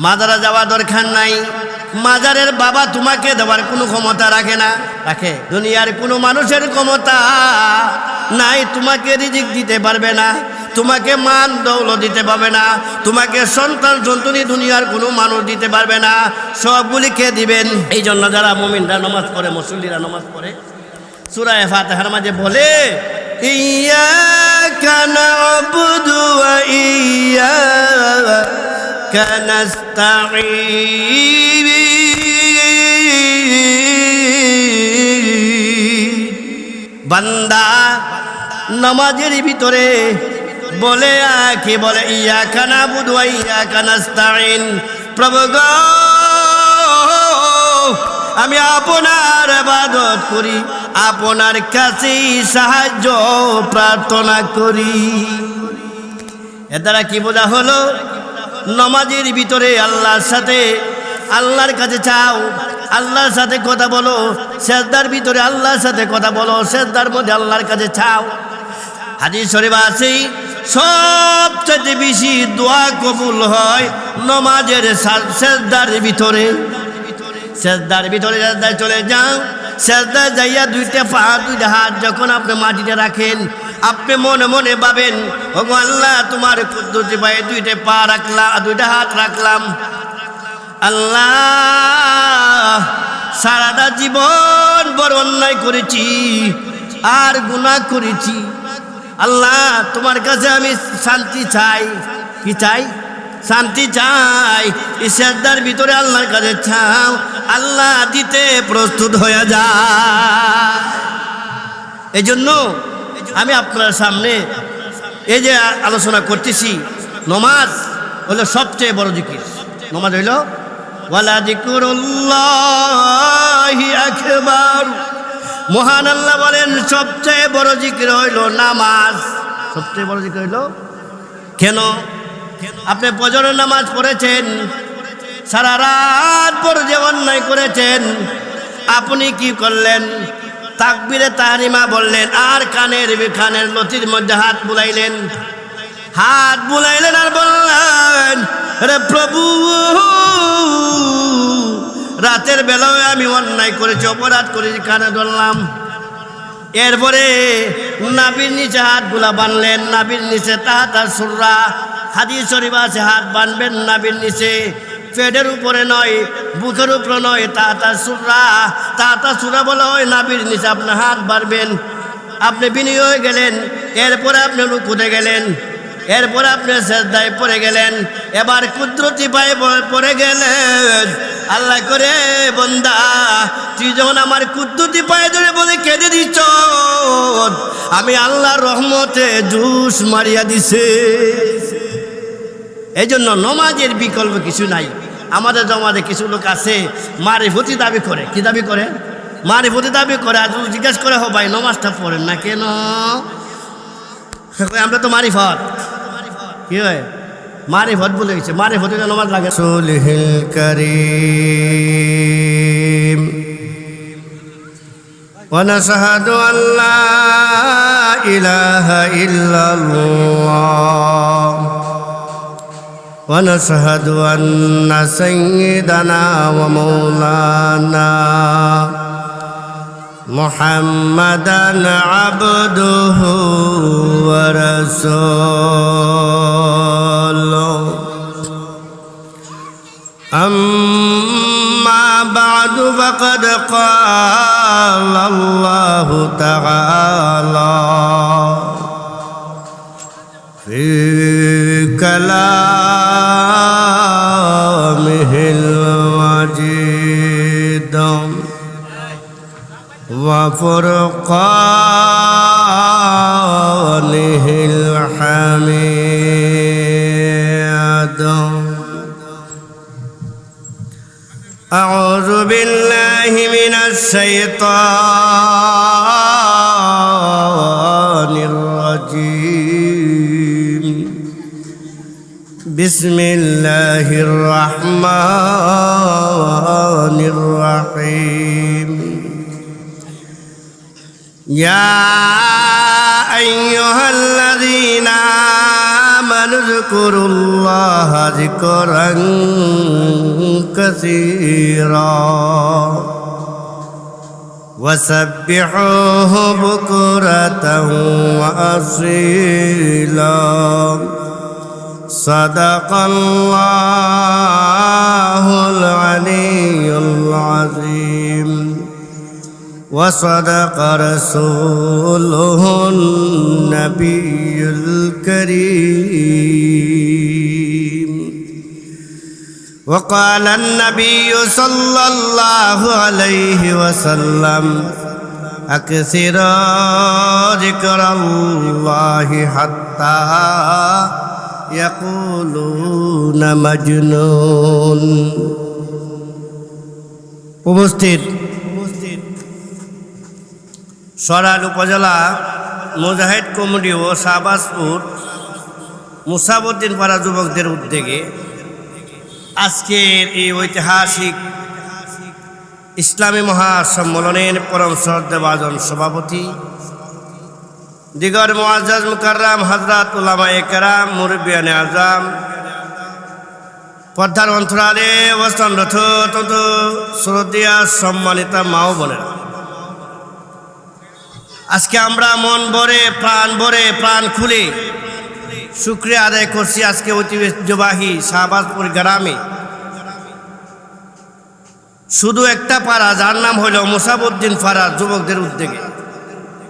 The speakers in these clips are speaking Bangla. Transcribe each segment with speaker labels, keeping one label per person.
Speaker 1: মাজারা যাওয়া দরকার নাই। মাজারের বাবা তোমাকে দেওয়ার কোনো ক্ষমতা রাখে না। রাখে? দুনিয়ার কোনো মানুষের ক্ষমতা নাই তোমাকে রিজিক দিতে পারবে না তোমাকে মান দৌলত দিতে পারবে না তোমাকে সন্তান সন্তনি দুনিয়ার কোনো মানুষ দিতে পারবে না। সবগুলি কে দিবেন। এই জন্য যারা মুমিনরা নমাজ পড়ে মুসল্লিরা নমাজ পড়ে সুরায় ফাতেহার মাঝে বলে নাবুদু ওয়া ইয়াকা নাস্তাঈন বান্দা, নামাজের ভিতরে বলে কি বলে ইয়া কানা বুধুয়া ইয়া কানাস্তাইন প্রভু গো, আমি আপনার আবাদত করি। আপনার কাছেই সাহায্য প্রার্থনা করি। এ দ্বারা কি বোঝা হলো? নমাজের ভিতরে আল্লাহর সাথে, আল্লাহর কাছে চাও, আল্লাহর সাথে কথা বলো, সেজদার ভিতরে আল্লাহর সাথে কথা বলো, সেজদার মধ্যে আল্লাহর কাছে চাও। হাজির শরীফ আছেই সবচেয়ে বেশি দোয়া কবুল হয় নমাজের সেজদার ভিতরে। সেজদার ভিতরে সেজদায় চলে যাও সেজদায় যাইয়া দুইটা পা, দুইটা হাত যখন আপনি মাটিতে রাখেন, আপনি মনে মনে ভাবেন, ওগো আল্লাহ, তোমার কুদ্দুতি পায়ে দুইটা পা রাখলাম, দুইটা হাত রাখলাম। আল্লাহ, সারাটা জীবন বড় অন্যায় করেছি, আর গুনাহ করেছি। আল্লাহ, তোমার কাছে আমি শান্তি চাই। কি চাই? শান্তি চাই। শ্রদ্ধার ভিতরে আল্লাহর কাছে চাও। আল্লাহ দিতে প্রস্তুত হয়ে যায় এই জন্য আমি আপনার সামনে এই যে আলোচনা করতেছি, নমাজ হলো সবচেয়ে বড় জিকির। নমাজ হইল ওয়ালা জিকুরুল্লাহি মহান আল্লাহ বলেন, সবচেয়ে বড় জিকির হইল নামাজ। সবচেয়ে বড় জিকির হইল, কেন? আপনি ফজরের নামাজ পড়েছেন, সারা রাত পরে যে অন্যায় করেছেন, আপনি কি করলেন? তাকবিরে তাহারিমা বললেন, আর কানের কানের লতির মধ্যে হাত বুলাইলেন। হাত বুলাইলেন আর বললেন, রে প্রভু, রাতের বেলায় আমি অন্যায় করেছি, অপরাধ করেছি, কানে ধরলাম। এরপরে নাবির নিচে হাতগুলা বানলেন নাবির নিচে তাহাতার সুররা হাদিস শরীফ আছে, হাত বানবেন নাবির নিচে। পেটের উপরে নয়, বুকের উপরে নয় তাহাতার সুররা তাহাতার সুরা বলা হয় নাবির নিচে আপনার হাত বাড়বেন আপনি বিনিয়োগ গেলেন, এরপরে আপনি রুকুতে গেলেন, এরপরে আপনি শেষদায় পড়ে গেলেন, এবার কুদরতি পায়ে পড়ে গেলেন। আল্লাহ করে, বন্দা, তুই যখন আমার কুদরতি পায়ে ধরে বলে কেঁদে দিচ্ছ, আমি আল্লাহর রহমতে জুস মারিয়া দিছে। এই জন্য নমাজের বিকল্প কিছু নাই আমাদের জমাতে কিছু লোক আছে মারিফতি দাবি করে কি দাবি করে মারিফতি দাবি করে আর যদি জিজ্ঞেস করে হো ভাই নমাজটা পড়েন না কেন কয়, আমরা তো মারিফত কি হয় মারিফত বলে গেছে মারিফত হইলে নমাজ লাগে সুলহিল করিম ونشهد أن لا إله إلا الله ونشهد أن سيدنا ومولانا محمدا عبده ورسوله. أما بعد فقد قال الله تعالى في كلامه المجيد وفرقانه الحميد أعوذ بالله من الشيطان بسم الله الرحمن الرحيم. يا أيها الذين آمنوا اذكروا الله ذكرا كثيرا وسبحوه بكرة وأصيلا. صدق الله العلي العظيم. وصدق رسوله النبي الكريم. وقال النبي صلى الله عليه وسلم أكثر ذكر الله حتى উপস্থিত। সরাল উপজেলা মুজাহিদ কমিটি ও শাহবাজপুর মুসাবুদ্দিন পাড়া যুবকদের উদ্যোগে আজকের এই ঐতিহাসিক ইসলামী মহাসম্মেলনের পরম শ্রদ্ধাভাজন সভাপতি দিগর মোয়াজ মুকাররাম হজরত উলামা একরাম মুরব্বিয়ান আজম। পর্দার অন্তরালে অবস্থানরত তত শ্রদ্ধা সম্মানিতা মাও বোনেরা। আজকে আমরা মন ভরে, প্রাণ ভরে, প্রাণ খুলে শুক্রিয়া আদায় করছি আজকে ঐতিহ্যবাহী শাহবাজপুর গ্রামে। শুধু একটা পাড়া, যার নাম হইল মুসাবুদ্দিন ফারা যুবকদের উদ্যোগে।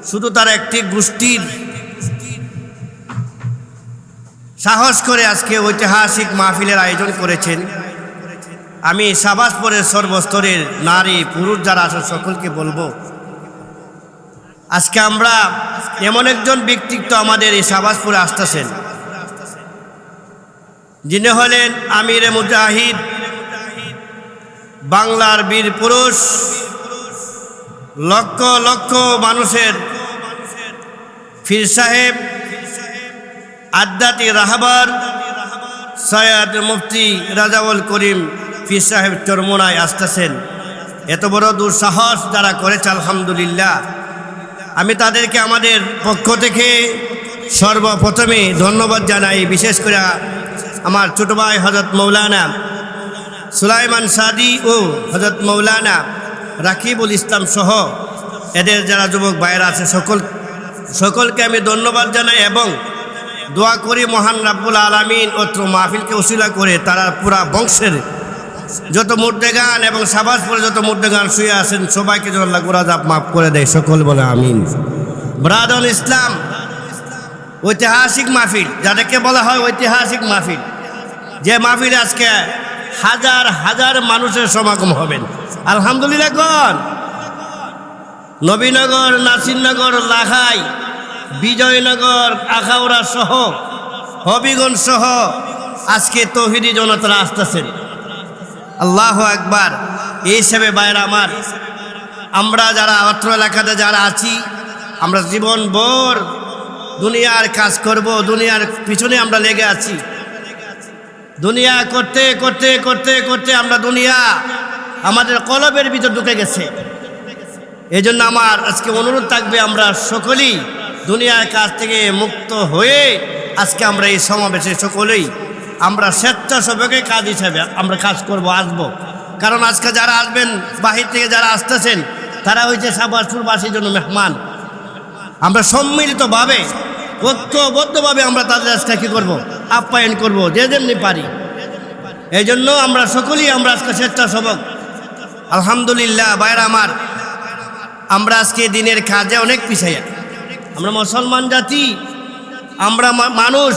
Speaker 1: শুধু তার একটি গোষ্ঠীর সাহস করে আজকে ঐতিহাসিক মাহফিলের আয়োজন করেছেন। আমি শাহবাজপুরের সর্বস্তরের নারী, পুরুষ যারা আসেন সকলকে বলব, আজকে আমরা এমন একজন ব্যক্তিত্ব আমাদের এই শাহবাজপুরে আসতেছেন। যিনি হলেন আমির মুজাহিদ, বাংলার বীর পুরুষ লক্ষ লক্ষ মানুষের ফির সাহেব আধ্যাত্মিক রাহাবার, সৈয়দ মুফতি রাজাউল করিম ফির সাহেব চরমোনায় আসতেছেন। এত বড় দুঃসাহস যারা করেছে, আলহামদুলিল্লাহ। আমি তাদেরকে আমাদের পক্ষ থেকে সর্বপ্রথমে ধন্যবাদ জানাই, বিশেষ করে আমার ছোট ভাই হজরত মৌলানা সুলাইমান সাদি ও হজরত মৌলানা রাকিবুল ইসলাম সহ এদের যারা যুবক বাইরা আছে, সকল সকলকে আমি ধন্যবাদ জানাই এবং দোয়া করি মহান রাব্বুল আলমিন অত্র মাহফিলকে উশিলা করে তারা পুরা বংশের যত মুর্দেগান এবং সাবাসপুরে যত মুর্দেগান শুয়ে আছেন, সবাইকে যেন আল্লাহ গুরাজাব মাফ করে দেয়, সকল বলে আমিন। ব্রাদন ইসলাম, ঐতিহাসিক মাহফিল, যাদেরকে বলা হয় ঐতিহাসিক মাহফিল, যে মাহফিল আজকে হাজার হাজার মানুষের সমাগম হবেন। আলহামদুলিল্লাহ কন নবীনগর, নাসিরনগর লাখাই বিজয়নগর, আখাউড়া সহ, হবিগঞ্জ সহ আজকে তহিদি জনতারা আসতেছেন। আল্লাহ একবার এই হিসেবে বাইরে আমার, আমরা যারা অত্র এলাকাতে যারা আছি, আমরা জীবন ভর দুনিয়ার কাজ করব, দুনিয়ার পিছনে আমরা লেগে আছি। দুনিয়া করতে করতে করতে করতে আমরা দুনিয়া আমাদের কলবের ভিতর ঢুকে গেছে। এই জন্য আমার আজকে অনুরোধ থাকবে আমরা সকলেই দুনিয়ার কাজ থেকে মুক্ত হয়ে আজকে আমরা এই সমাবেশে সকলেই আমরা স্বেচ্ছাসেবকে কাজ হিসাবে আমরা কাজ করব, আসব। কারণ আজকে যারা আসবেন, বাহির থেকে যারা আসতেছেন, তারা হয়েছে সাবাসপুরবাসীর জন্য মেহমান। আমরা সম্মিলিতভাবে, ঐক্যবদ্ধভাবে আমরা তাদের আজকে কী করব? আপ্যায়ন করব যে যেমনি পারি এই জন্য আমরা সকলেই আমরা আজকে স্বেচ্ছাসেবক আলহামদুলিল্লাহ বাইরে আমার আমরা আজকে দিনের কাজে অনেক পিছাইয়া আমরা মুসলমান জাতি আমরা মা- মানুষ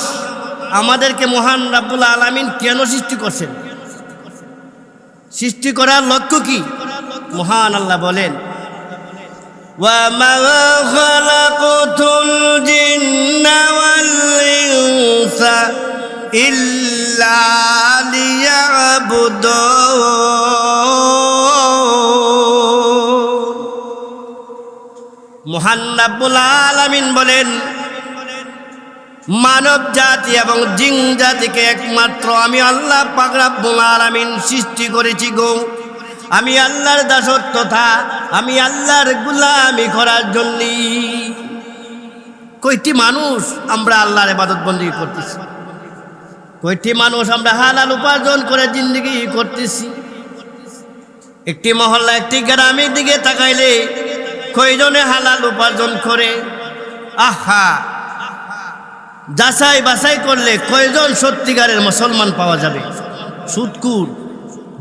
Speaker 1: আমাদেরকে মহান রাব্বুল আলামিন কেন সৃষ্টি করছেন সৃষ্টি করার লক্ষ্য কি মহান আল্লাহ বলেন وما خلقت الجن والإنس إلا ليعبدون মহান রাব্বুল আলামিন বলেন মানব জাতি এবং জিং জাতিকে একমাত্র আমি আল্লাহ পাক রাব্বুল আলামিন সৃষ্টি করেছি গো আমি আল্লাহর দাসত্বতা আমি আল্লাহর গুলামি করার জন্যই কয়টি মানুষ আমরা আল্লাহর ইবাদত বন্দী করতেছি? কয়টি মানুষ আমরা হালাল উপার্জন করে জিন্দগি করতেছি? একটি মহল্লা, একটি গ্রামের দিকে তাকাইলে কয়জনে হালাল উপার্জন করে? আহা! যাচাই বাছাই করলে কয়জন সত্যিকারের মুসলমান পাওয়া যাবে? সুদকুর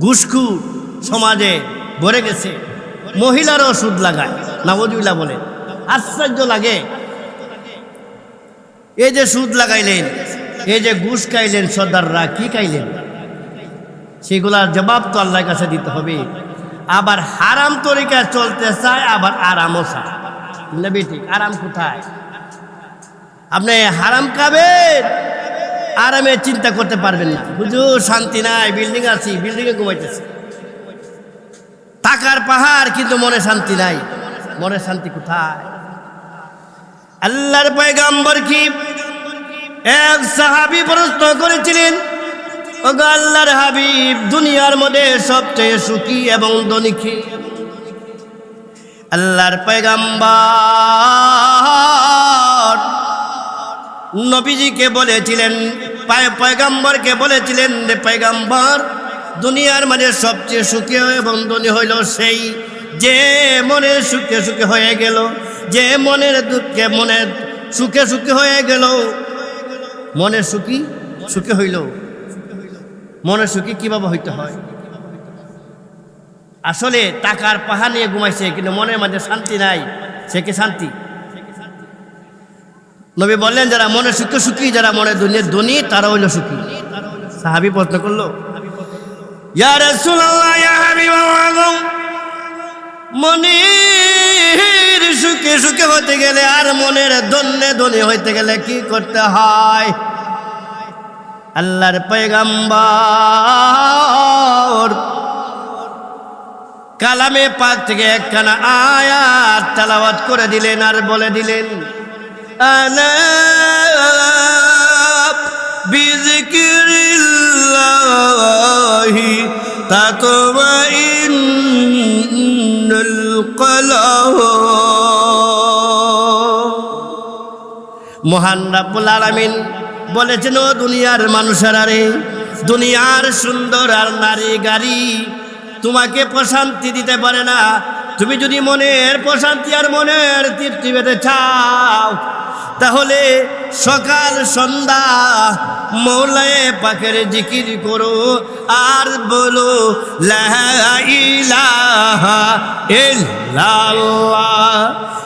Speaker 1: ঘুষকুর সমাজে ভরে গেছে। মহিলারও সুদ লাগায় নবজুল্লাহ বলে। আশ্চর্য লাগে। এই যে সুদ লাগাইলেন, এই যে ঘুষ খাইলেন, সর্দাররা কি খাইলেন? সেগুলার জবাব তো আল্লাহর কাছে দিতে হবে। আবার হারাম তরিকা চলতে চায়, আবার আরামও চায়। ঠিক আরাম কোথায়? আপনি হারাম খাবেন, আরামে চিন্তা করতে পারবেন না। বুঝু শান্তি নাই, বিল্ডিং আছি, বিল্ডিংয়ে ঘুমাইতেছে। টাকার পাহাড়, কিন্তু মনে শান্তি নাই। মনে শান্তি কোথায়? আল্লাহর পয়গাম্বর কি? এক সাহাবি প্রশ্ন করেছিলেন, ওগো আল্লাহর হাবিব, দুনিয়ার মধ্যে সবচেয়ে সুখী এবং ধনিকি আল্লাহর পয়গাম্বর নবীজিকে বলেছিলেন, পায়- পয়গাম্বরকে বলেছিলেন রে পয়গাম্বর, দুনিয়ার মাঝে সবচেয়ে সুখী এবং ধনী হইল সেই যে মনে সুখে সুখে হয়ে গেল। যে মনের দুঃখে মনের সুখে সুখে হয়ে গেল, মনের সুখী সুখে হইল। মনের সুখী কীভাবে হইতে হয়? আসলে টাকার পাহাড় নিয়ে ঘুমাইছে, কিন্তু মনের মাঝে শান্তি নাই। সে কি শান্তি? নবী বললেন, যারা মনে সুখে সুখী, যারা মনে দুনিয়ার ধনী, তারা হইল সুখী। সাহাবি প্রশ্ন করল, ইয়া সুখে সুখে হতে গেলে আর মনের দন্যে ধনী হইতে গেলে কি করতে হয়? আল্লাহর পয়গাম্বর কালামে পাক থেকে একখানা আয়াত তালাওয়াত করে দিলেন আর বলে দিলেন আলা বিযিকিরিল্লাহি তাতমাইন্নুল মহান রাব্বুল আলামিন বলেছেন, ও দুনিয়ার মানুষেরা রে, দুনিয়ার সুন্দর আর নারী গাড়ি তোমাকে প্রশান্তি দিতে পারে না। তুমি যদি মনের প্রশান্তি আর মনের তৃপ্তি পেতে চাও, তাহলে সকাল, সন্ধ্যা মৌলায়ে পাখের জিকির করো আর বলো, লা ইলাহা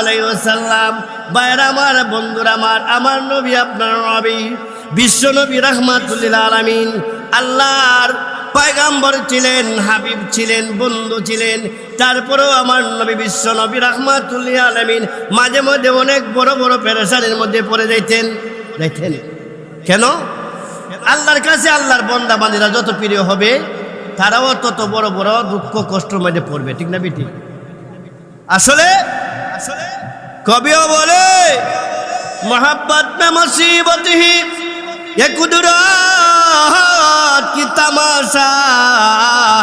Speaker 1: আলাইহি ওয়াসাল্লাম বাইর আমার আমার আমার নবী আপনার নবী, বিশ্ব নবী রাহমাতুল্লিল আলামিন, আল্লাহর পয়গাম্বর ছিলেন, হাবিব ছিলেন, বন্ধু ছিলেন, তারপরেও আমার নবী বিশ্ব নবী রাহমাতুল্লিল আলামিন মাঝে মধ্যে অনেক বড় বড় পেরেশানির মধ্যে পড়ে যাইতেন যাইতেন। কেন? আল্লাহর কাছে আল্লাহর বন্দা বান্দিরা যত প্রিয় হবে, তারাও তত বড় বড় দুঃখ কষ্টের মধ্যে পড়বে, ঠিক না বেটি? আসলে কবিও বলে মোহাব্বত মে মুসিবত হি ये कुदरत की तमाशा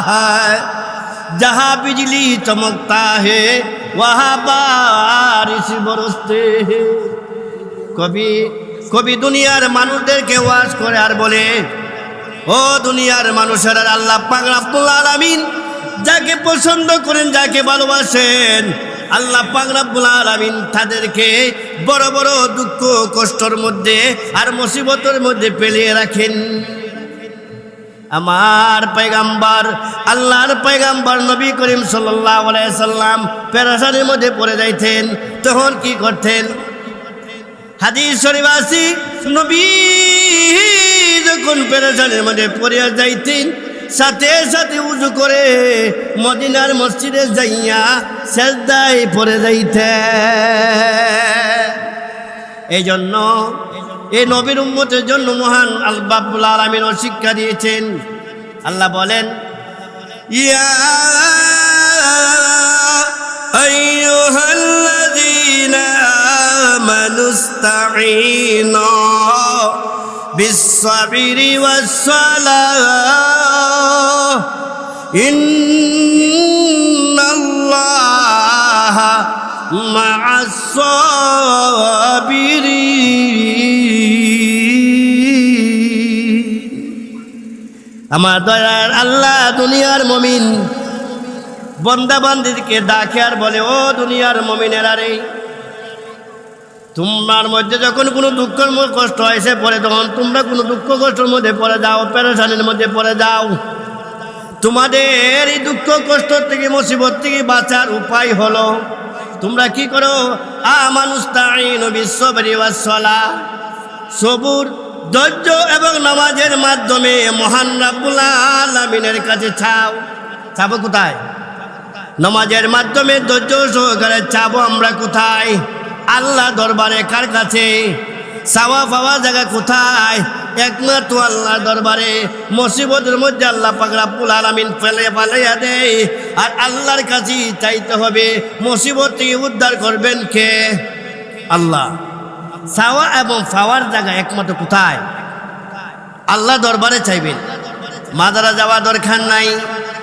Speaker 1: है जहाँ बिजली चमकता है वहाँ बारिश बरसते हैं কবি কবি দুনিয়ার মানুষদেরকে ওয়াজ করে আর বলে ও দুনিয়ার মানুষের আল্লাহ পাক রাব্বুল আলামিন যাকে পছন্দ করেন যাকে ভালোবাসেন আল্লাহ পাক রাব্বুল আলামিন তাদেরকে বড় বড় দুঃখ কষ্টর মধ্যে আর মুসিবতের মধ্যে পেলিয়ে রাখেন। আমার পয়গাম্বার, আল্লাহর পয়গাম্বার নবী করিম সাল্লাম পেরেশানির মধ্যে পড়ে যাইতেন। তখন কি করতেন? হাদিস নবী যখন পেরেশানের মধ্যে পড়ে যাইতেন সাথে সাথে উজু করে মদিনার মসজিদে যাইয়া সেজদায় পড়ে যাইতে এই জন্য এই নবীর উম্মতের জন্য মহান আলবাবুল আলমিন শিক্ষা দিয়েছেন আল্লাহ বলেন يا أيها الذين آمنوا استعينوا بالصبر والصلاة ইন্নাল্লাহ আমার দয়ার আল্লাহ দুনিয়ার মমিন বন্দাবান্দিকে ডাকে আর বলে, ও দুনিয়ার মমিনের আরে তোমার মধ্যে যখন কোনো দুঃখ কষ্ট এসে পড়ে তখন তোমরা কোনো দুঃখ কষ্টের মধ্যে পড়ে যাও প্যারেশানির মধ্যে পড়ে যাও। তোমাদের এই দুঃখ, কষ্ট থেকে, মুসিবত থেকে বাঁচার উপায় হলো, তোমরা কি করো? আ মানুষ সবুর, ধৈর্য এবং নামাজের মাধ্যমে মহান রাব্বুল আলামিনের কাছে ছাও চাবো কোথায়? নামাজের মাধ্যমে ধৈর্য সহকারে চাবো আমরা কোথায়? আল্লাহ দরবারে কার কাছে? চাওয়া পাওয়া জায়গা কোথায়? একমাত্র আল্লাহ দরবারে মুসিবতের মধ্যে আল্লাহ পাক রাব্বুল আলামিন ফেলে পালাইয়া দেয়। আর আল্লাহর কাছে চাইতে হবে, মুসিবত উদ্ধার করবেন কে? আল্লাহ। চাওয়া এবং পাওয়ার জায়গা একমাত্র কোথায়? আল্লাহ দরবারে চাইবেন। মাজারা যাওয়া দরকার নাই।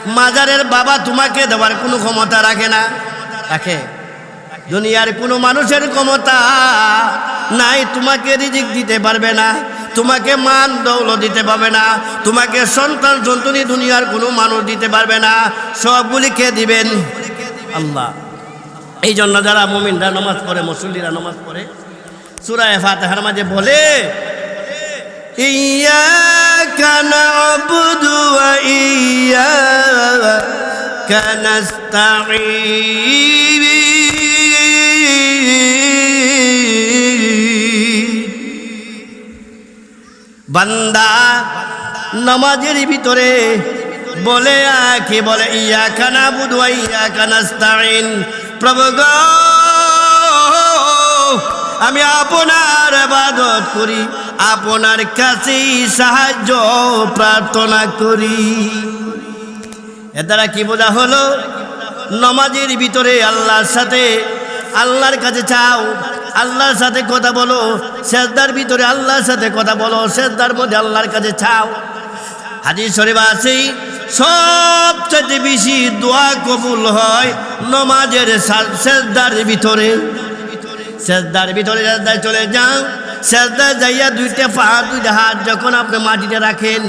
Speaker 1: মাজারের বাবা তোমাকে দেওয়ার কোনো ক্ষমতা রাখে না। রাখে। দুনিয়ার কোনো মানুষের ক্ষমতা নাই, তোমাকে রিজিক দিতে পারবে না। তোমাকে মান দৌল দিতে পারবে না, তোমাকে সন্তান সন্তুনি দুনিয়ার কোনো মানুষ দিতে পারবে না, সবগুলি কে দিবেন? আল্লাহ। এই জন্য যারা মমিনরা নমাজ পড়ে, মুসল্লিরা নমাজ পড়ে সুরায় ফাতেহার মাঝে বলে ইয়া কানা ইয়া বান্দা, নামাজের ভিতরে বলে আকে বলে ইয়া কানা বুধুয়া ইয়া কানাস্তাইন প্রভু গো আমি আপনার আবাদত করি, আপনার কাছেই সাহায্য প্রার্থনা করি। এ দ্বারা কি বোঝা হলো? নমাজের ভিতরে আল্লাহর সাথে আল্লাহর কাছে চাও আল্লাহর সাথে কথা বলো, সেজদার ভিতরে আল্লাহর সাথে কথা বলো, সেজদার মধ্যে আল্লাহর কাছে চাও। হাদিস শরীফ আছে সবচেয়ে বেশি দোয়া কবুল হয় নমাজের সেজদার ভিতরে। সেজদার ভিতরে সেজদায় চলে যাও, সেজদায় যাইয়া দুইটা পা, দুইটা হাত যখন আপনি মাটিতে রাখেন,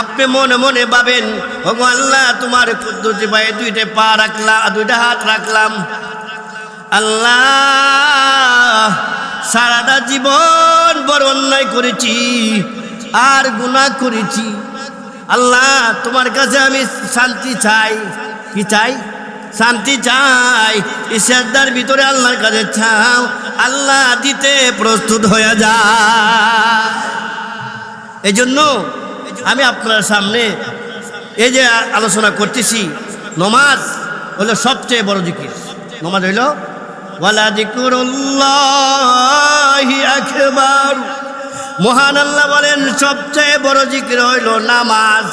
Speaker 1: আপনি মনে মনে ভাবেন ভগবান আল্লাহ, তোমার কুদ্দুতি পায়ে দুইটা পা রাখলাম দুইটা হাত রাখলাম। আল্লাহ, সারাটা জীবন বড় অন্যায় করেছি, আর গুনাহ করেছি। আল্লাহ, তোমার কাছে আমি শান্তি চাই। কি চাই? শান্তি চাই। শ্রদ্ধার ভিতরে আল্লাহর কাছে চাও। আল্লাহ দিতে প্রস্তুত হয়ে যা। এই জন্য আমি আপনার সামনে এই যে আলোচনা করতেছি। নমাজ হলো সবচেয়ে বড় জিকির। নমাজ হইল মহান আল্লাহ বলেন, সবচেয়ে বড় জিকির হইল নামাজ।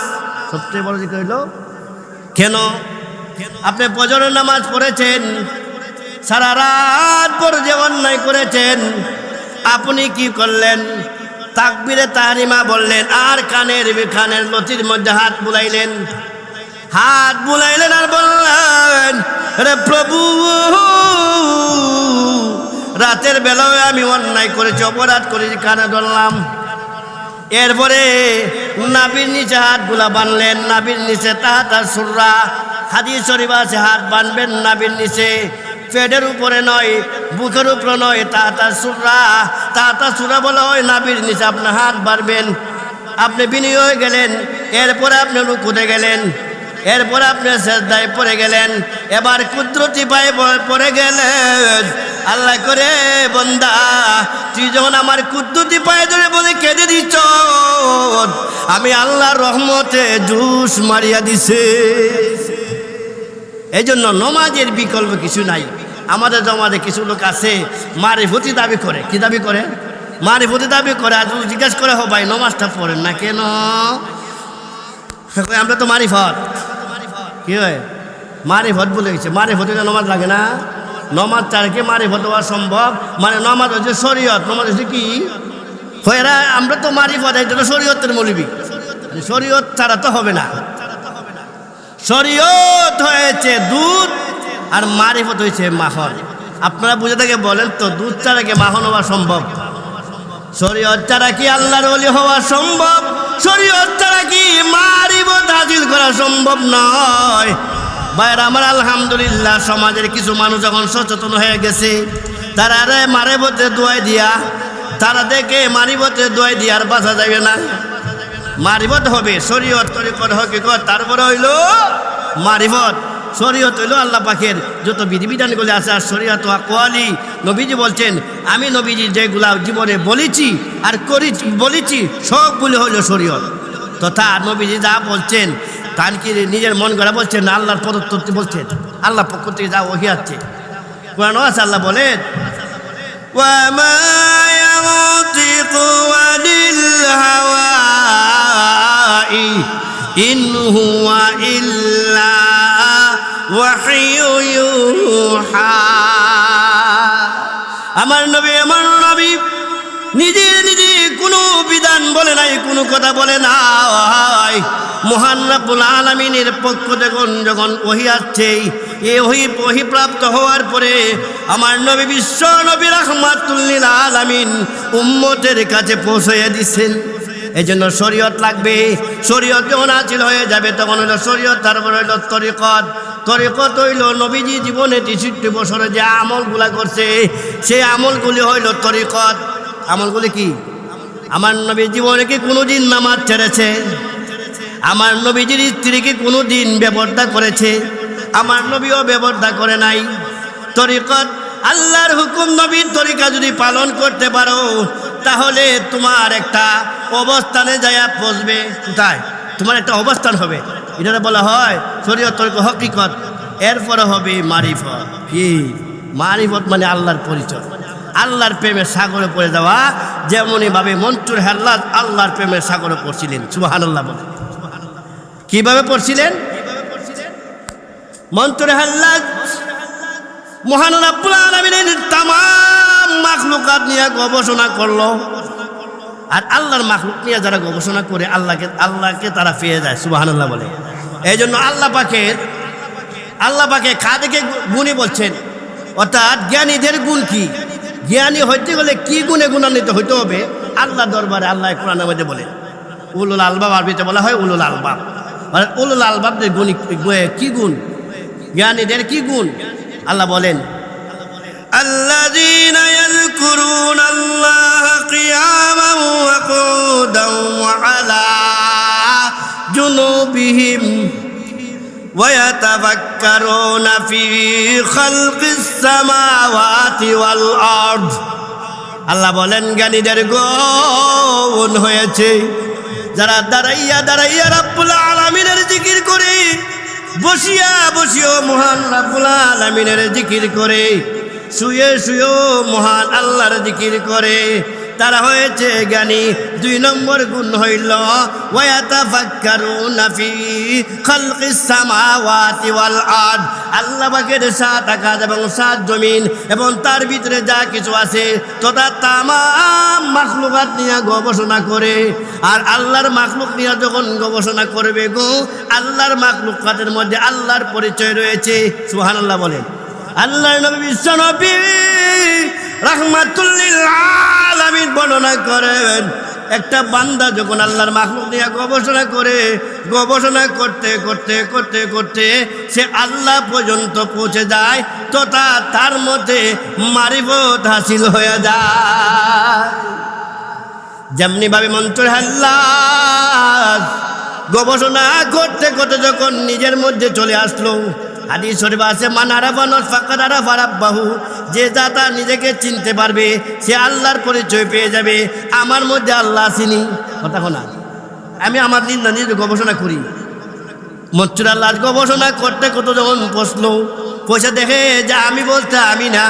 Speaker 1: সবচেয়ে বড় জিকির হইল কেন? আপনি বজরের নামাজ পড়েছেন, সারা রাত পর যে অন্যায় করেছেন, আপনি কি করলেন? তাকবিরে তাহারিমা বললেন, আর কানের কানের লতির মধ্যে হাত বুলাইলেন। হাত বুলাইলেন আর বললেন, রে প্রভু, রাতের বেলায় আমি অন্যায় করেছি, অপরাধ করেছি, কানে ধরলাম। এরপরে নাবির নিচে হাতগুলা বানলেন, নাবির নিচে তাহাতা সুররা হাদি শরীফ আছে, হাত বানবেন নাবির নিচে। পেটের উপরে নয়, বুকের উপরে নয় তাহাতা সুররা তাহাতা সুরা বলা হয়, নাবির নিচে আপনার হাত বাড়বেন। আপনি বিনিয়োগ গেলেন, এরপরে আপনি রুকুতে গেলেন। এরপরে আপনি শ্রদ্ধায় পড়ে গেলেন। এবার কুদরতি পায়ে পড়ে গেলেন। আল্লাহ করে, বন্দা, তুই যখন আমার কুদ্দুতি পায়ে ধরে বলে কেঁদে দিচ্ছ, আমি আল্লাহর রহমতে জুস মারিয়া দিছে। এই জন্য নমাজের বিকল্প কিছু নাই। আমাদের জমাতে কিছু লোক আছে, মারিফতি দাবি করে। কি দাবি করে? মারিফতি দাবি করে আর জিজ্ঞেস করে, হো ভাই, নমাজটা পড়েন না কেন? আমরা তো মারিফত। কি হয়? মারে ভত বলে গেছে। মারে ভটে নমাজ লাগে না? নমাজ চারকে মারে ভত হওয়া সম্ভব? মানে নমাজ হচ্ছে শরীয়ত। নমাজ হচ্ছে কি? হয়েরা আমরা তো মারি ভট এটা তো শরীয়তের মলিবি। শরীয়ত ছাড়া তো হবে না। শরীয়ত হয়েছে দুধ আর মারিফত হয়েছে মাখন। আপনারা বুঝে থেকে বলেন তো, দুধ ছাড়া কি মাখন হওয়া সম্ভব? শরীয়ত ছাড়া কি আল্লাহর ওলি হওয়া সম্ভব? শরীয়ত ছাড়া কি মারিফত হাজিল করা সম্ভব নয়? বাইরে আমার আলহামদুলিল্লাহ, সমাজের কিছু মানুষ যখন সচেতন হয়ে গেছে, তারা রে মারিবতে দোয়াই দিয়া, তারা দেখে মারিবতে দোয়াই দিয়া আর বাঁচা যাবে না। মারিবত হবে, শরীয়ত তরিকত হকিকত, তারপরে হইল মারিবত। শরীয়ত হইল আল্লাহ পাখের যত বিধিবিধানগুলি আছে আর শরীয়ত কোয়ালি নবীজি বলছেন আমি নবীজি যেগুলা জীবনে বলেছি আর করি বলেছি সবগুলি হইল শরীয়ত তথা নবীজি যা বলছেন তার কি নিজের মন গড়া বলছেন না আল্লাহর প্রদত্ত বলছেন আল্লাহ পক্ষ থেকে যা ওহি আছে কোরআন আছে আল্লাহ বলেন وما ينطق عن الهوى إن هو إلا وحي يوحى আমার নবী আমার নবী, নিজে নিজে কোনো বিধান বলে নাই, কোনো কথা বলে নাই। মহান রাব্বুল আলামিনের পক্ষ দেখুন যখন ওহি আসছে, এই ওহি ওহি প্রাপ্ত হওয়ার পরে আমার নবী বিশ্ব নবী রহমাতুল্লিল আলামিন উম্মতের কাছে পৌঁছাইয়া দিচ্ছেন এই জন্য শরীয়ত লাগবে। শরীয়ত যখন হাসিল হয়ে যাবে, তখন হইল শরীয়ত, তারপর হইল তরিকত। তরিকত হইল নবীজি জীবনে তেষট্টি বছরে যে আমলগুলা করছে সেই আমলগুলি হইল তরিকত। আমলগুলি কি? আমার নবী জীবনে কি কোনো দিন নামাজ ছেড়েছে? আমার নবীজির স্ত্রী কি কোনো দিন ব্যবস্থা করেছে? আমার নবীও ব্যবস্থা করে নাই। তরিকত, আল্লাহর হুকুম নবীর তরিকা যদি পালন করতে পারো, তাহলে তোমার একটা অবস্থানে যায়া পৌঁছবে। কোথায়? তোমার একটা অবস্থান হবে। এটা বলা হয় শরীয়ত তরিক হকিকত এরপরে হবে মারিফত। কি? মারিফত মানে আল্লাহর পরিচয়। আল্লাহর প্রেমের সাগরে পড়ে যাওয়া যেমনই ভাবে মন্টুর হাল্লাদ আল্লাহর প্রেমের সাগরে পড়ছিলেন। সুবাহান আল্লাহ বলে কীভাবে পড়ছিলেন? মন্টুর হাল্লাদ মহান রাব্বুল আলামিনের তামাম মাখলুকাত নিয়ে গবেষণা করল। আর আল্লাহর মাখলুক নিয়ে যারা গবেষণা করে, আল্লাহকে আল্লাহকে তারা পেয়ে যায়, সুবহানাল্লাহ বলে। এই জন্য আল্লাহ পাকের, আল্লাহ পাকে খাদেকে গুণী বলছেন, অর্থাৎ জ্ঞানীদের গুণ কি? জ্ঞানী হইতে গেলে কি গুণে গুণান্বিত হইতে হবে? আল্লাহ দরবারে আল্লাহ কোরআনের মধ্যে বলেন উলুল আলবাব আরবিতে বলা হয় উলুল আলবাব। মানে উলুল আলবাবদের গুণ কি গুণ? জ্ঞানীদের কি গুণ? আল্লাহ বলেন الذين يذكرون الله قياما وقعودا وعلى جنوبهم ويتفكرون في خلق السماوات والأرض আল্লাহ বলেন জ্ঞানীদের গুণ হয়েছে যারা দাঁড়াইয়া দাঁড়াইয়া রাব্বুল আলামিনের জিকির করে বসিয়া বসিও মহান রাব্বুল আলামিনের জিকির করে শুয়ে শুয়েও মহান আল্লাহর জিকির করে। তারা হয়েছে জ্ঞানী। দুই নম্বর গুণ হইল আল্লাহ পাকের সাত আকাশ এবং সাত জমিন এবং তার ভিতরে যা কিছু আছে, তথা তামাম মাখলুকাত নিয়ে গবেষণা করে। আর আল্লাহর মাখলুক নিয়ে যখন গবেষণা করবে গো, আল্লাহর মাখলুকাতের মধ্যে আল্লাহর পরিচয় রয়েছে। সুবহানাল্লাহ বলেন। আল্লাহ নবী বিশ্ব নবী রাহমাতুল্লিল বর্ণনা করেন, একটা বান্দা যখন আল্লাহর মাখলুক নিয়ে গবেষণা করে, গবেষণা করতে করতে করতে করতে সে আল্লাহ পর্যন্ত পৌঁছে যায় তথা তার মধ্যে মারিফত হাসিল হয়ে যায়। যেমনি ভাবে মন্ত্র হাল্লাস, গবেষণা করতে করতে যখন নিজের মধ্যে চলে আসলো হাদিস শরীফ আছে মানারা বানস ফাঁকারা ফারাব্বাহু যে যা তা নিজেকে চিনতে পারবে, সে আল্লাহর পরিচয় পেয়ে যাবে, আমার মধ্যে আল্লাহ আসেনি কথা না। আমি আমার নিন্দা নিজে গবেষণা করি। মচ্ছুর আল্লাহ গবেষণা করতে কত যখন প্রশ্ন, পয়সা দেখে যে আমি বলতে আমি না।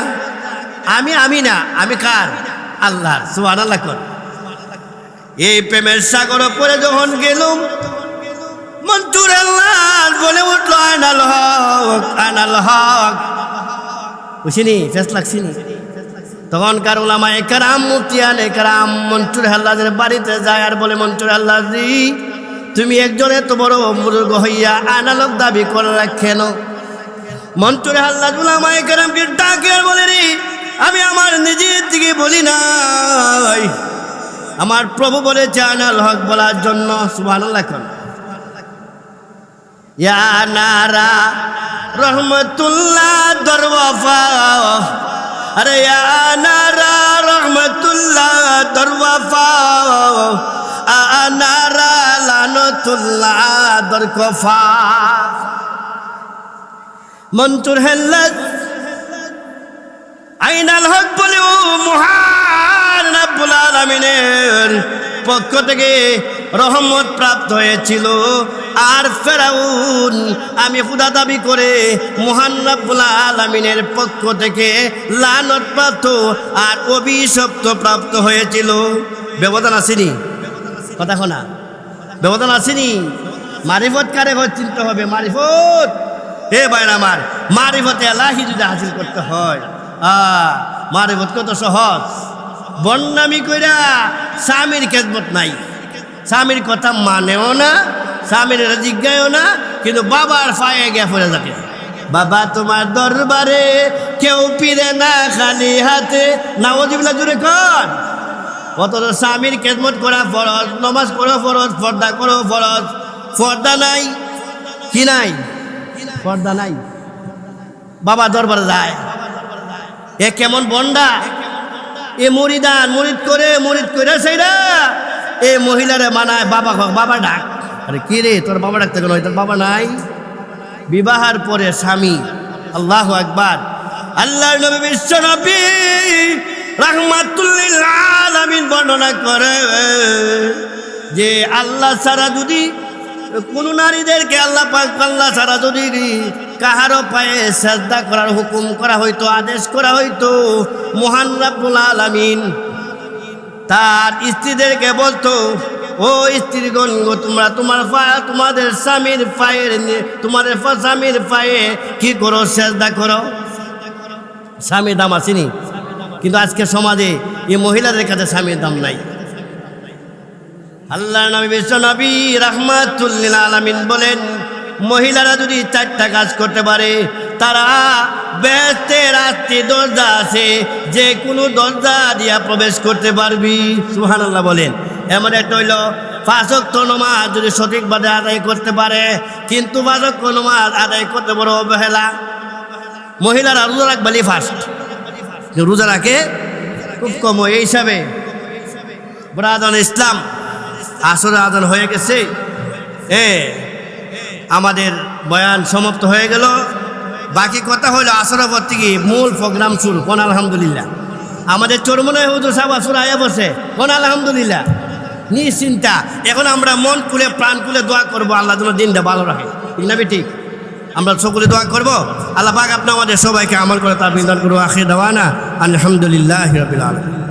Speaker 1: আমি আমি না, আমি কার? আল্লাহ সুহান আল্লাহ কর। এই প্রেমের সাগর পরে যখন গেলুম মন্টুর আল্লাহ বলে উঠল আনাল হক আনাল হক। বুঝিনি? ফেস লাগছিনি? তখনকার ওলামা একরাম মুতিয়ান একরাম মন্টুর হাল্লাদের বাড়িতে যায় আর বলে মন্টুর হাল্লাদি তুমি একজন এত বড় মুরগ হইয়া আনালক দাবি করে রাখেন। মন্টুর হাল্লাদ ওলামা একরামকে ডাকে আর বলে, রে, আমি আমার নিজের থেকে বলি নাই। আমার প্রভু বলেছে আনাল হক বলার জন্য কোন? ইয়া নারা রহমতুল্লাহ দরওয়াফা আরে নারা রহমতুল্লাহ দরওয়াফা আ নারা লানতুল্লাহ দরকফা মন্তুর হেল্লাত আইনাল হক বলে ও মহান রাব্বুল আলামিনের। পক্ষ থেকে রহমত প্রাপ্ত হয়েছিল। আর ফেরাউন, আমি খুদা দাবি করে মহান রাব্বুল আলামিনের পক্ষ থেকে লানত প্রাপ্ত আর অভিশপ্ত প্রাপ্ত হয়েছিল। ব্যবধান আসেনি। কথা শোনা। ব্যবধান আসেনি। মারিফত কারে ঘর চিনতে হবে? মারিফত। হে বাইরা আমার, মারিফতে আল্লাহি যদি হাসিল করতে হয়। আ মারিফত কত সহজ। বন্যামি কইরা স্বামীর খেদমত নাই। স্বামীর কথা মানেও না, স্বামীর জিজ্ঞায়ও না, কিন্তু বাবার পায়ে গিয়ে পড়ে যাবে বাবা, তোমার দরবারে কেউ পিরে না খালি হাতে। নাওজিবিল্লা জুড়ে কর। অথচ স্বামীর খেদমত করা ফরজ, নমাজ করো ফরজ, পর্দা করো ফরজ। পর্দা নাই। কি নাই? পর্দা নাই। বাবা দরবারে যায়। এ কেমন বন্ডা এ মরিদান, মরিদ করে মরিদ করে সেইরা, এ মহিলারে মানায় বাবা বাবা ডাক। আরে কি রে, তোর বাবা ডাকতে কেন তোর বাবা নাই? বিবাহের পরে স্বামী, আল্লাহ একবার আল্লাহ নবী বিশ্ব নবী রাহমাতুল্লিল বর্ণনা করে যে আল্লাহ ছাড়া যদি কোন নারীদেরকে আল্লাহ আল্লাহ ছাড়া যদি কাহারও পায়ে শ্রদ্ধা করার হুকুম করা হইতো, আদেশ করা হইতো। মহান রাব্বুল আলামিন তার স্ত্রীদেরকে বলতো, ও স্ত্রীগণ গো, তোমরা তোমার তোমাদের স্বামীর পায়ের তোমাদের স্বামীর পায়ে কি করো? শ্রদ্ধা করো। স্বামীর দাম আসেনি। কিন্তু আজকে সমাজে এই মহিলাদের কাছে স্বামীর দাম নাই। আল্লাহ নবী বিশ্ব নবী রহমাতুল্লিল আলামিন বলেন মহিলারা যদি চারটা কাজ করতে পারে, তারা ব্যস্তে রাত্রি দরজা আছে, যে কোনো দরজা দিয়া প্রবেশ করতে পারবি। সুহান আল্লাহ বলেন। এমন একটা হইল পাঁচক নমাজ যদি সঠিকভাবে আদায় করতে পারে, কিন্তু পাঁচক নমাজ আদায় করতে বড় অবহেলা। মহিলারা রোজা রাখবালি ফার্স্ট। রোজা রাখে খুব কম এই হিসাবে। ব্রাদন ইসলাম আসর আদান হয়ে গেছে। এ আমাদের বয়ান সমাপ্ত হয়ে গেল। বাকি কথা হলো আসরের পর থেকে মূল প্রোগ্রাম শুরু। কোন আলহামদুলিল্লাহ। আমাদের চরমনে হুজুর সাহেব আসর আয়া বসে। কোন আলহামদুলিল্লাহ। নিশ্চিন্তা। এখন আমরা মন খুলে, প্রাণ খুলে দোয়া করব। আল্লাহ যেন দিনটা ভালো রাখে। ঠিক না ঠিক আমরা সকলে দোয়া করব। আল্লাহ পাক আপনি আমাদের সবাইকে আমল করে তার বিধান করব আখে দেওয়ানা। আলহামদুলিল্লাহ রবিল আলম